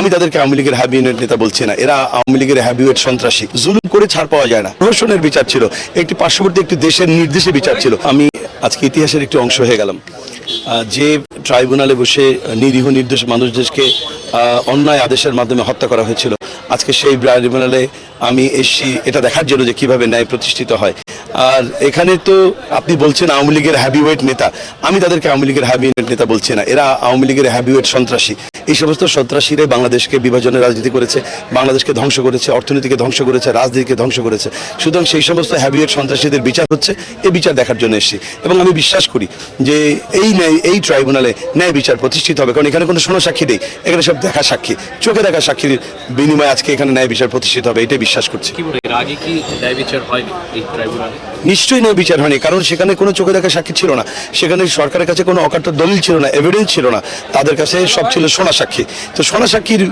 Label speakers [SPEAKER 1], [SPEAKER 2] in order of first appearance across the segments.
[SPEAKER 1] আমি তাদেরকে আওয়ামী লীগের হ্যাবিনেট নেতা বলছি না। এরা আওয়ামী লীগের হ্যাবিওয়েট সন্ত্রাসী। জুলুম করে ছাড় পাওয়া যায় না। প্রহসনের বিচার ছিল। একটি পার্শ্ববর্তী, একটি দেশের নির্দেশে বিচার ছিল। আমি আজকে ইতিহাসের একটি অংশ হয়ে গেলাম। যে ট্রাইব্যুনালে বসে নিরীহ নির্দোষ মানুষদেরকে অন্যায় আদেশের মাধ্যমে হত্যা করা হয়েছিল, আজকে সেই ট্রাইব্যুনালে আমি এসছি। এটা দেখার জন্য যে কীভাবে ন্যায় প্রতিষ্ঠিত হয়। আর এখানে তো আপনি বলছেন আওয়ামী লীগের হ্যাভিওয়েট নেতা। আমি তাদেরকে আওয়ামী লীগের হ্যাভিওয়েট নেতা বলছি না। এরা আওয়ামী লীগের হ্যাভিওয়েট সন্ত্রাসী। এই সমস্ত সন্ত্রাসীরাই বাংলাদেশকে বিভাজনের রাজনীতি করেছে, বাংলাদেশকে ধ্বংস করেছে, অর্থনীতিকে ধ্বংস করেছে, রাজনীতিকে ধ্বংস করেছে। সুতরাং সেই সমস্ত হ্যাভিওয়েট সন্ত্রাসীদের বিচার হচ্ছে, এই বিচার দেখার জন্য এসেছি। এবং আমি বিশ্বাস করি যে এই ন্যায়, এই ট্রাইব্যুনালে ন্যায় বিচার প্রতিষ্ঠিত হবে। কারণ এখানে কোনো শোনো সাক্ষী নেই। এখানে সব দেখা সাক্ষী। চোখে দেখা সাক্ষীর বিনিময়ে আজকে এখানে ন্যায় বিচার প্রতিষ্ঠিত হবে, এটাই বিশ্বাস করছি।
[SPEAKER 2] আগে কি ন্যায় বিচার হয়নি এই ট্রাইব্যুনালে?
[SPEAKER 1] নিশ্চয়ই ন্যায় বিচার হয়নি, কারণ সেখানে কোনো চোখে দেখা সাক্ষী ছিল না। সেখানে সরকারের কাছে কোনো অকাট্য দলিল ছিল না এভিডেন্স ছিল না। তাদের কাছে সব ছিল সোনা সাক্ষী। তো সোনা সাক্ষীর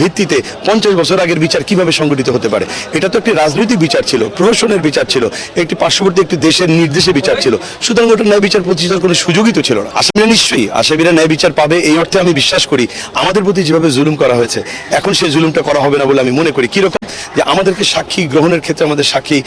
[SPEAKER 1] ভিত্তিতে পঞ্চাশ বছর আগের বিচার কীভাবে সংগঠিত হতে পারে? এটা তো একটি রাজনৈতিক বিচার ছিল প্রশাসনের বিচার ছিল, একটি পার্শ্ববর্তী একটি দেশের নির্দেশে বিচার ছিল। সুতরাং ওটা ন্যায় বিচার প্রতিষ্ঠার কোনো সুযোগই তো ছিল না। আসামিরা নিশ্চয়ই, আসামিরা ন্যায় বিচার পাবে এই অর্থে আমি বিশ্বাস করি। আমাদের প্রতি যেভাবে জুলুম করা হয়েছে, এখন সেই জুলুমটা করা হবে না বলে আমি মনে করি। কীরকম যে আমাদেরকে সাক্ষী গ্রহণের ক্ষেত্রে আমাদের সাক্ষী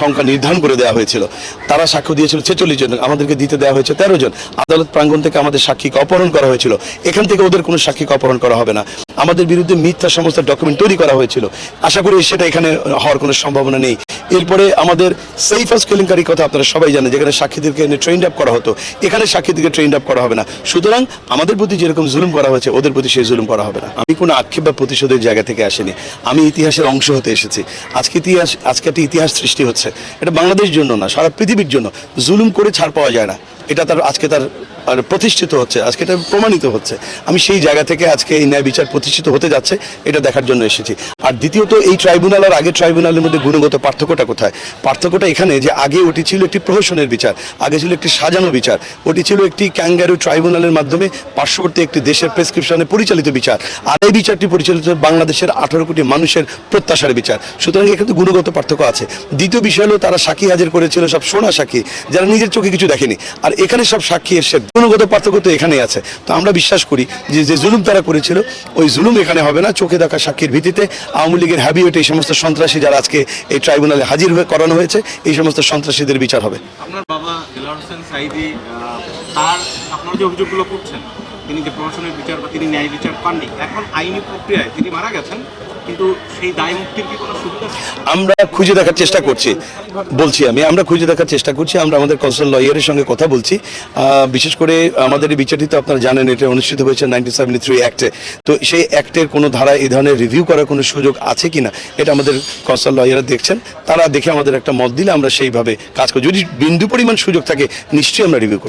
[SPEAKER 1] সংখ্যা নির্ধারণ করে দেওয়া হয়েছিল। তারা সাক্ষ্য দিয়েছিল ছেচল্লিশ জন, আমাদেরকে দিতে দেওয়া হয়েছে তেরো জন। আদালত প্রাঙ্গণ থেকে আমাদের সাক্ষীকে অপহরণ করা হয়েছিল। এখান থেকে ওদের কোনো সাক্ষীকে অপহরণ করা হবে না। আমাদের বিরুদ্ধে মিথ্যা সমস্ত ডকুমেন্ট তৈরি করা হয়েছিল। আশা করি সেটা এখানে হওয়ার কোনো সম্ভাবনা নেই। এরপরে আমাদের সেইফাস কেলেঙ্কারি কথা আপনারা সবাই জানেন, যেখানে সাক্ষীদেরকে ট্রেন্ড আপ করা হতো। এখানে সাক্ষীদেরকে ট্রেন্ড আপ করা হবে না। সুতরাং আমাদের প্রতি যেরকম জুলুম করা হয়েছে, ওদের প্রতি সেই জুলুম করা হবে না। আমি কোনো আক্ষেপ বা প্রতিশোধের জায়গা থেকে আসিনি। আমি ইতিহাসের অংশ হতে এসেছি। আজকে ইতিহাস, আজকে একটা ইতিহাস সৃষ্টি হচ্ছে। এটা বাংলাদেশ জন্য না, সারা পৃথিবীর জন্য। জুলুম করে ছাড় পাওয়া যায় না। এটা তার, আজকে তার, আর প্রতিষ্ঠিত হচ্ছে। আজকে এটা প্রমাণিত হচ্ছে। আমি সেই জায়গা থেকে আজকে এই ন্যায় বিচার প্রতিষ্ঠিত হতে যাচ্ছে, এটা দেখার জন্য এসেছি। আর দ্বিতীয়ত, এই ট্রাইব্যুনাল আর আগের ট্রাইব্যুনালের মধ্যে গুণগত পার্থক্যটা কোথায়? পার্থক্যটা এখানে যে আগে ওটি ছিল একটি প্রহসনের বিচার, আগে ছিল একটি সাজানো বিচার, ওটি ছিল একটি ক্যাঙ্গারু ট্রাইব্যুনালের মাধ্যমে পার্শ্ববর্তী একটি দেশের প্রেসক্রিপশনে পরিচালিত বিচার। আর এই বিচারটি পরিচালিত বাংলাদেশের আঠারো কোটি মানুষের প্রত্যাশার বিচার। সুতরাং এখানে গুণগত পার্থক্য আছে। দ্বিতীয় বিষয় হলো, তারা সাক্ষী হাজির করেছিল সব সোনা সাক্ষী, যারা নিজের চোখে কিছু দেখেনি। আর এখানে সব সাক্ষী এসে গুণগত পার্থক্য তো এখানেই আছে। তো আমরা বিশ্বাস করি যে যে জুলুম তারা করেছিল, ওই জুলুম এখানে হবে না। চোখে দেখা সাক্ষীর ভিত্তিতে আওয়ামী লীগের হ্যাবিয়েট এই সমস্ত সন্ত্রাসী যারা আজকে এই ট্রাইব্যুনালে হাজির হয়ে করানো হয়েছে, এই সমস্ত সন্ত্রাসীদের বিচার হবে।
[SPEAKER 3] আপনার বাবা হোসেন সাইদি তার, আপনার যে অভিযোগগুলো করছেন, তিনি যে প্রশাসনের বিচার বা তিনি ন্যায় বিচার পাননি, এখন আইনি প্রক্রিয়ায় তিনি মারা গেছেন কিন্তু সেই দায় মুক্তির কি কোনো সুবিধা
[SPEAKER 1] আমরা খুঁজে দেখার চেষ্টা করছি, বলছি আমি, আমরা খুঁজে দেখার চেষ্টা করছি, আমরা আমাদের কনসাল লয়ারের সঙ্গে কথা বলছি বিশেষ করে আমাদের এই বিচারটি তো আপনারা জানেন, এটা অনুষ্ঠিত হয়েছে নাইনটিন সেভেন্টি থ্রি অ্যাক্টে তো সেই অ্যাক্টের কোনো ধারায় এই ধরনের রিভিউ করার কোনো সুযোগ আছে কিনা, এটা আমাদের কনসাল লয়াররা দেখছেন, তারা দেখে আমাদের একটা মত দিলে আমরা সেইভাবে কাজ করি। যদি বিন্দু পরিমাণ সুযোগ থাকে, নিশ্চয়ই আমরা রিভিউ করব।